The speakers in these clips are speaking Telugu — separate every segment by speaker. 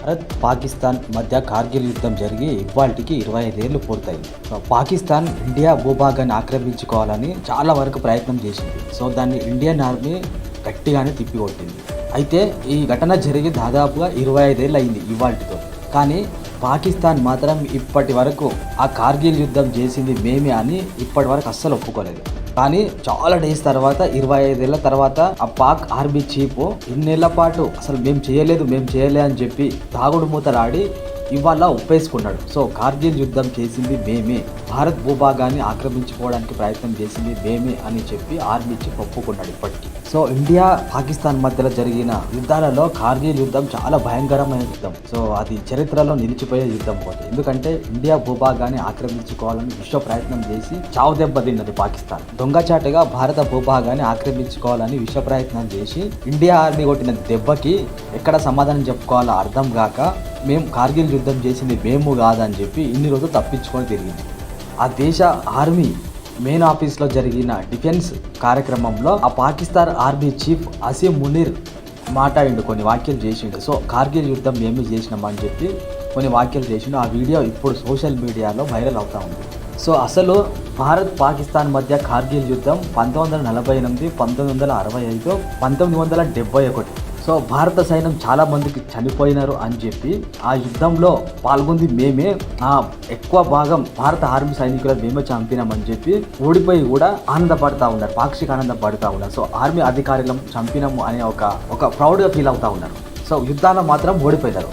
Speaker 1: భారత్ పాకిస్తాన్ మధ్య కార్గిల్ యుద్ధం జరిగి ఇవాళకి ఇరవై ఐదేళ్ళు పూర్తయింది. పాకిస్తాన్ ఇండియా భూభాగాన్ని ఆక్రమించుకోవాలని చాలా వరకు ప్రయత్నం చేసింది. సో దాన్ని ఇండియన్ ఆర్మీ గట్టిగానే తిప్పికొట్టింది. అయితే ఈ ఘటన జరిగి దాదాపుగా ఇరవై ఐదేళ్ళు అయింది ఇవాళతో కానీ పాకిస్తాన్ మాత్రం ఇప్పటి వరకు ఆ కార్గిల్ యుద్ధం చేసింది మేమే అని ఇప్పటి వరకు అస్సలు ఒప్పుకోలేదు. కానీ చాలా డేస్ తర్వాత ఇరవై ఐదేళ్ళ తర్వాత ఆ పాక్ ఆర్మీ చీఫ్ ఇన్నేళ్ళ పాటు అసలు మేము చేయలేదు మేము చేయలే అని చెప్పి తాగుడు మూతలాడి ఇవాళ ఒప్పేసుకున్నాడు. సో కార్గిల్ యుద్ధం చేసింది మేమే. భారత్ భూభాగాన్ని ఆక్రమించుకోవడానికి ప్రయత్నం చేసింది మేమే అని చెప్పి ఆర్మీ చీఫ్ ఒప్పుకున్నాడు ఇప్పటికీ. సో ఇండియా పాకిస్తాన్ మధ్యలో జరిగిన యుద్ధాలలో కార్గిల్ యుద్ధం చాలా భయంకరమైన యుద్ధం. సో అది చరిత్రలో నిలిచిపోయే యుద్ధం పోతే ఎందుకంటే ఇండియా భూభాగాన్ని ఆక్రమించుకోవాలని విశ్వ ప్రయత్నం చేసి చావు దెబ్బ తిన్నది పాకిస్తాన్. దొంగచాటుగా భారత భూభాగాన్ని ఆక్రమించుకోవాలని విశ్వ ప్రయత్నం చేసి ఇండియా ఆర్మీ కొట్టిన దెబ్బకి ఎక్కడ సమాధానం చెప్పుకోవాలో అర్థం కాక మేము కార్గిల్ యుద్ధం చేసింది మేము కాదని చెప్పి ఇన్ని రోజులు తప్పించుకొని తిరిగింది. ఆ దేశ ఆర్మీ మెయిన్ ఆఫీస్లో జరిగిన డిఫెన్స్ కార్యక్రమంలో ఆ పాకిస్తాన్ ఆర్మీ చీఫ్ అసీం మునీర్ మాట్లాడిండు కొన్ని వ్యాఖ్యలు చేసిండు. సో కార్గిల్ యుద్ధం మేమే చేసినామని చెప్పి కొన్ని వ్యాఖ్యలు చేసిండు. ఆ వీడియో ఇప్పుడు సోషల్ మీడియాలో వైరల్ అవుతూ ఉంది. సో అసలు భారత్ పాకిస్తాన్ మధ్య కార్గిల్ యుద్ధం పంతొమ్మిది వందల నలభై ఎనిమిది పంతొమ్మిది వందల అరవై ఐదు పంతొమ్మిది వందల డెబ్బై ఒకటి సో భారత సైన్యం చాలా మందికి చనిపోయినారు అని చెప్పి ఆ యుద్ధంలో పాల్గొంది మేమే. ఆ ఎక్కువ భాగం భారత ఆర్మీ సైనికులు మేమే చంపినామని చెప్పి ఓడిపోయి కూడా ఆనందపడతా ఉన్నారు పాక్షిక ఆనందపడతా ఉన్నారు. సో ఆర్మీ అధికారులను చంపినాము అనే ఒక ఒక ప్రౌడ్గా ఫీల్ అవుతా ఉన్నారు. సో యుద్ధాన్ని మాత్రం ఓడిపోయినారు.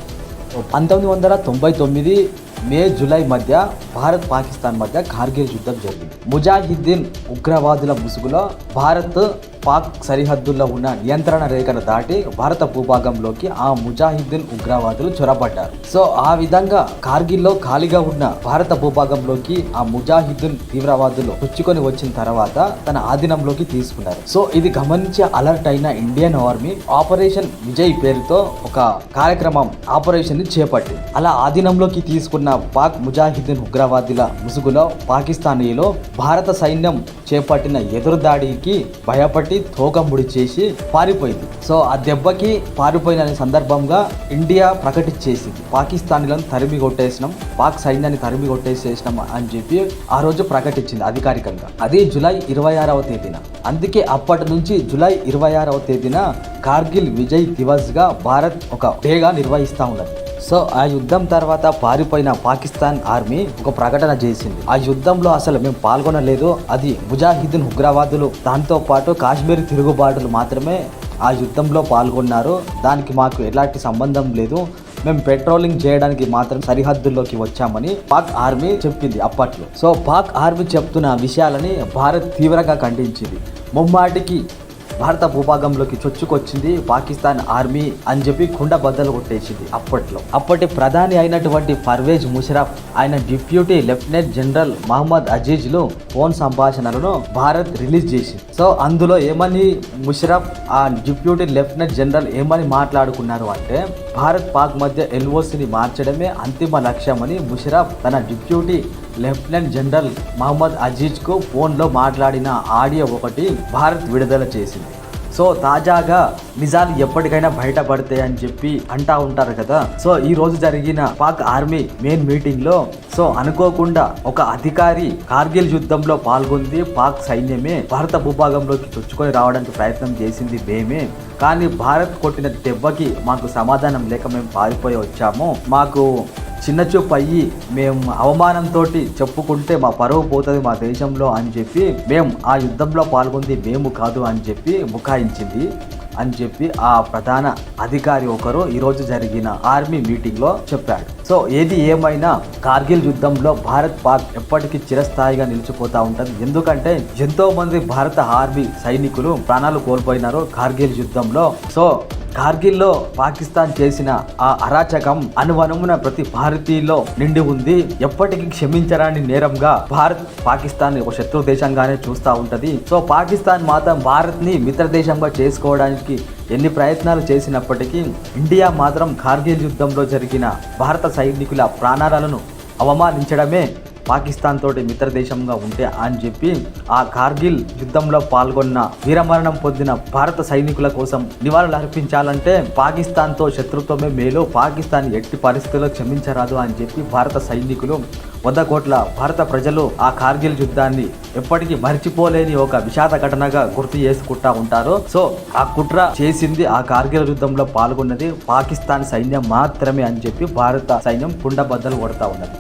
Speaker 1: పంతొమ్మిది వందల తొంభై తొమ్మిది మే జూలై మధ్య భారత్ పాకిస్తాన్ మధ్య కార్గిల్ యుద్ధం జరిగింది. ముజాహిద్దీన్ ఉగ్రవాదుల ముసుగులో భారత్ పాక్ సరిహద్దుల్లో ఉన్న నియంత్రణ రేఖను దాటి భారత భూభాగంలోకి ఆ ముజాహిద్దీన్ ఉగ్రవాదులు చొరబడ్డారు. సో ఆ విధంగా కార్గిల్లో ఖాళీగా ఉన్న భారత భూభాగంలోకి ఆ ముజాహిద్దీన్ తీవ్రవాదులు పుచ్చుకొని వచ్చిన తర్వాత తన ఆధీనంలోకి తీసుకున్నారు. సో ఇది గమనించి అలర్ట్ అయిన ఇండియన్ ఆర్మీ ఆపరేషన్ విజయ్ పేరుతో ఒక కార్యక్రమం ఆపరేషన్ని చేపట్టింది. అలా ఆధీనంలోకి తీసుకున్న పాక్ ముజాహిద్దీన్ ఉగ్రవాదుల ముసుగులో పాకిస్తానీలో భారత సైన్యం చేపట్టిన ఎదురుదాడికి భయపడి తోకముడి చేసి పారిపోయింది. సో ఆ దెబ్బకి పారిపోయిన సందర్భంగా ఇండియా ప్రకటించేసింది. పాకిస్తానీలను తరిమి కొట్టేసినాం పాక్ సైన్యాన్ని తరిమి కొట్టేసేసినాం అని చెప్పి ఆ రోజు ప్రకటించింది అధికారికంగా. అది జులై ఇరవై ఆరవ తేదీన. అందుకే అప్పటి నుంచి జులై ఇరవై ఆరవ తేదీన కార్గిల్ విజయ్ దివస్గా భారత్ ఒక డేగా నిర్వహిస్తూ ఉన్నది. సో ఆ యుద్ధం తర్వాత పారిపోయిన పాకిస్తాన్ ఆర్మీ ఒక ప్రకటన చేసింది. ఆ యుద్ధంలో అసలు మేము పాల్గొనలేదు. అది ముజాహిద్దీన్ ఉగ్రవాదులు దాంతో పాటు కాశ్మీర్ తిరుగుబాటులు మాత్రమే ఆ యుద్ధంలో పాల్గొన్నారు. దానికి మాకు ఎలాంటి సంబంధం లేదు. మేము పెట్రోలింగ్ చేయడానికి మాత్రం సరిహద్దుల్లోకి వచ్చామని పాక్ ఆర్మీ చెప్పింది అప్పట్లో. సో పాక్ ఆర్మీ చెప్తున్న విషయాలని భారత్ తీవ్రంగా ఖండించింది. ముమ్మాటికి భారత భూభాగంలోకి చొచ్చుకొచ్చింది పాకిస్తాన్ ఆర్మీ అని చెప్పి కుండ బద్దలు కొట్టేసింది అప్పట్లో. అప్పటి ప్రధాని అయినటువంటి పర్వేజ్ ముషరఫ్ ఆయన డిప్యూటీ లెఫ్టినెంట్ జనరల్ మహమ్మద్ అజీజ్లు ఫోన్ సంభాషణలను భారత్ రిలీజ్ చేసింది. సో అందులో ఏమని ముషరఫ్ ఆ డిప్యూటీ లెఫ్టినెంట్ జనరల్ ఏమని మాట్లాడుకున్నారు అంటే భారత్ పాక్ మధ్య ఎల్ఓసిని మార్చడమే అంతిమ లక్ష్యమని ముషరఫ్ తన డిప్యూటీ లెఫ్టినెంట్ జనరల్ మహమ్మద్ అజీజ్కు ఫోన్లో మాట్లాడిన ఆడియో ఒకటి భారత్ విడుదల చేసింది. సో తాజాగా నిజాలు ఎప్పటికైనా బయటపడతాయి అని చెప్పి అంటా ఉంటారు కదా. సో ఈ రోజు జరిగిన పాక్ ఆర్మీ మెయిన్ మీటింగ్లో సో అనుకోకుండా ఒక అధికారి కార్గిల్ యుద్ధంలో పాల్గొంది పాక్ సైన్యమే భారత భూభాగంలోకి చొచ్చుకొని రావడానికి ప్రయత్నం చేసింది మేమే. కానీ భారత్ కొట్టిన దెబ్బకి మాకు సమాధానం లేక మేము పారిపోయి వచ్చాము. మాకు చిన్న చూపు అయ్యి మేము అవమానంతో చెప్పుకుంటే మా పరువు పోతుంది మా దేశంలో అని చెప్పి మేము ఆ యుద్ధంలో పాల్గొంది మేము కాదు అని చెప్పి ముఖాయించింది. అని చెప్పి ఆ ప్రధాన అధికారి ఒకరు ఈరోజు జరిగిన ఆర్మీ మీటింగ్లో చెప్పాడు. సో ఏది ఏమైనా కార్గిల్ యుద్ధంలో భారత్ పాక్ ఎప్పటికీ చిరస్థాయిగా నిలిచిపోతూ ఉంటుంది. ఎందుకంటే ఎంతో మంది భారత ఆర్మీ సైనికులు ప్రాణాలు కోల్పోయినారు కార్గిల్ యుద్ధంలో. సో కార్గిల్లో పాకిస్తాన్ చేసిన ఆ అరాచకం అనువనమున ప్రతి భారతీయులో నిండి ఉంది. ఎప్పటికీ క్షమించరాని నేరంగా భారత్ పాకిస్తాన్ ఒక శత్రు దేశంగానే చూస్తూ ఉంటది. సో పాకిస్తాన్ మాత్రం భారత్ని మిత్ర దేశంగా చేసుకోవడానికి ఎన్ని ప్రయత్నాలు చేసినప్పటికీ ఇండియా మాత్రం కార్గిల్ యుద్ధంలో జరిగిన భారత సైనికుల ప్రాణాలను అవమానించడమే పాకిస్తాన్ తోటి మిత్ర దేశంగా ఉంటే అని చెప్పి ఆ కార్గిల్ యుద్ధంలో పాల్గొన్న వీరమరణం పొందిన భారత సైనికుల కోసం నివాళులు అర్పించాలంటే పాకిస్తాన్తో శత్రుత్వమే మేలు పాకిస్తాన్ ఎట్టి పరిస్థితుల్లో క్షమించరాదు అని చెప్పి భారత సైనికులు వంద కోట్ల భారత ప్రజలు ఆ కార్గిల్ యుద్ధాన్ని ఎప్పటికీ మర్చిపోలేని ఒక విషాద ఘటనగా గుర్తు చేసుకుంటా ఉంటారు. సో ఆ కుట్ర చేసింది ఆ కార్గిల్ యుద్ధంలో పాల్గొన్నది పాకిస్తాన్ సైన్యం మాత్రమే అని చెప్పి భారత సైన్యం కుండబద్దలు కొడతా ఉన్నది.